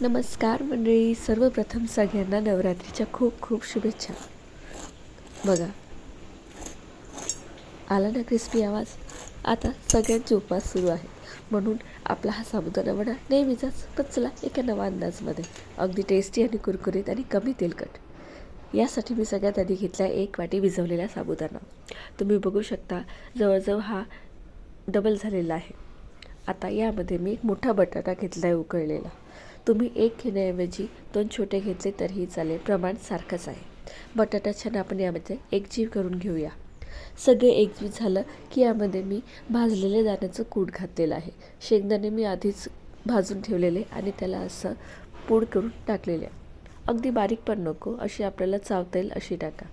नमस्कार मंडळी सर्वप्रथम सगळ्यांना नवरात्रीच्या खूप खूप शुभेच्छा. बघा. आला ना क्रिस्पी आवाज? आता सगळ्यांचे उपवास सुरू आहे. म्हणून आपला हा साबुदाणा वडा नेहमीचाच पचला चला एका नवा अंदाजमध्ये. अगदी टेस्टी आणि कुरकुरीत आणि कमी तेलकट. यासाठी मी सगळ्यात आधी घेतला एक वाटी भिजवलेला साबुदाणा. तुम्ही बघू शकता जवळजवळ हा डबल झालेला आहे. आता यामध्ये मी एक मोठा बटाटा घेतला आहे उकळलेला. तुम्ही एक घेण्याऐवजी दोन छोटे घेतले तरीही चालेल. प्रमाण सारखंच आहे. बटाटा छान आपण यामध्ये एकजीव करून घेऊया. सगळे एकजीव झालं की यामध्ये मी भाजलेले दाण्याचं कूट घातलेलं आहे. शेंगदाणे मी आधीच भाजून ठेवलेले आणि त्याला असं पूड करून टाकलेले. अगदी बारीक पण नको अशी आपल्याला चावता येईल अशी टाका.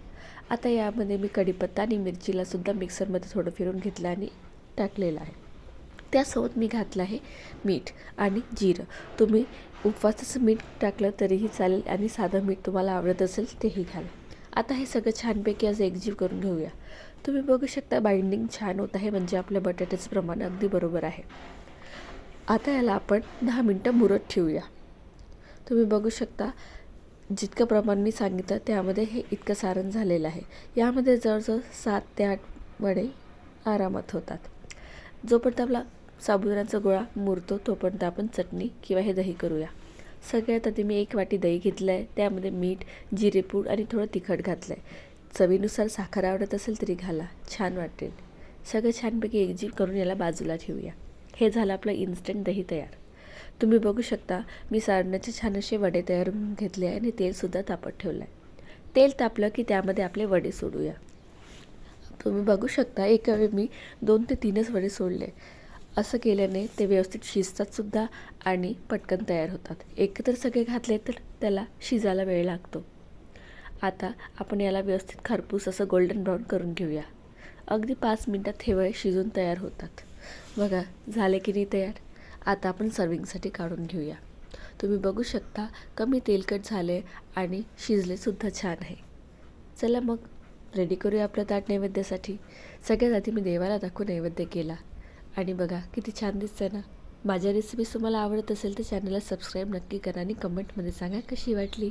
आता यामध्ये मी कढीपत्ता आणि मिरचीला सुद्धा मिक्सरमध्ये थोडं फिरून घेतलं आणि टाकलेलं आहे. त्यासोबत मी घातलं आहे मीठ आणि जिरं. तुम्ही उपवासाचं मीठ टाकलं तरीही चालेल आणि साधं मीठ तुम्हाला आवडत असेल तेही घाला. आता हे सगळं छानपैकी आज एकजीव करून घेऊया. तुम्ही बघू शकता बाइंडिंग छान होत आहे म्हणजे आपल्या बटाट्याचं प्रमाण अगदी बरोबर आहे. आता याला आपण दहा मिनटं मुरत ठेवूया. तुम्ही बघू शकता जितकं प्रमाण मी सांगितलं त्यामध्ये हे इतकं सारण झालेलं आहे. यामध्ये जवळजवळ सात ते आठ वडे आरामात होतात. जोपर्यंत आपला साबुदाण्याचा गोळा मुरतो तोपर्यंत आपण चटणी किंवा हे दही करूया. सगळ्यात आधी मी एक वाटी दही घेतलं आहे त्यामध्ये मीठ जिरेपूड आणि थोडं तिखट घातलं आहे चवीनुसार साखर आवडत असेल तरी घाला. छान वाटेल. सगळं छानपैकी एकजीव करून याला बाजूला ठेवूया. हे झालं आपलं इन्स्टंट दही तयार. तुम्ही बघू शकता मी सारण्याचे छान असे वडे तयार घेतले आहे आणि तेलसुद्धा तापत ठेवलं आहे तेल तापलं की त्यामध्ये आपले वडे सोडूया. तुम्ही बघू शकता एकावेळी मी दोन ते तीनच वडे सोडले. असं केल्याने ते व्यवस्थित शिजतात सुद्धा आणि पटकन तयार होतात. एकत्र सगळे घातले तर त्याला शिजायला वेळ लागतो. आता आपण याला व्यवस्थित खरपूस असं गोल्डन ब्राऊन करून घेऊया. अगदी पाच मिनटात हे वय शिजून तयार होतात. बघा झाले की नाही तयार? आता आपण सर्विंगसाठी काढून घेऊया. तुम्ही बघू शकता कमी तेलकट झाले आणि शिजलेसुद्धा छान आहे. चला मग रेडी करूया आपल्या ताट नैवेद्यासाठी. सगळ्यात आधी मी देवाला दाखवून नैवेद्य केला. आणि बघा किती छान दिसतं ना. माझ्या रेसिपीज तुम्हाला आवडत असेल तर चॅनलला सबस्क्राईब नक्की करा आणि कमेंटमध्ये सांगा कशी वाटली.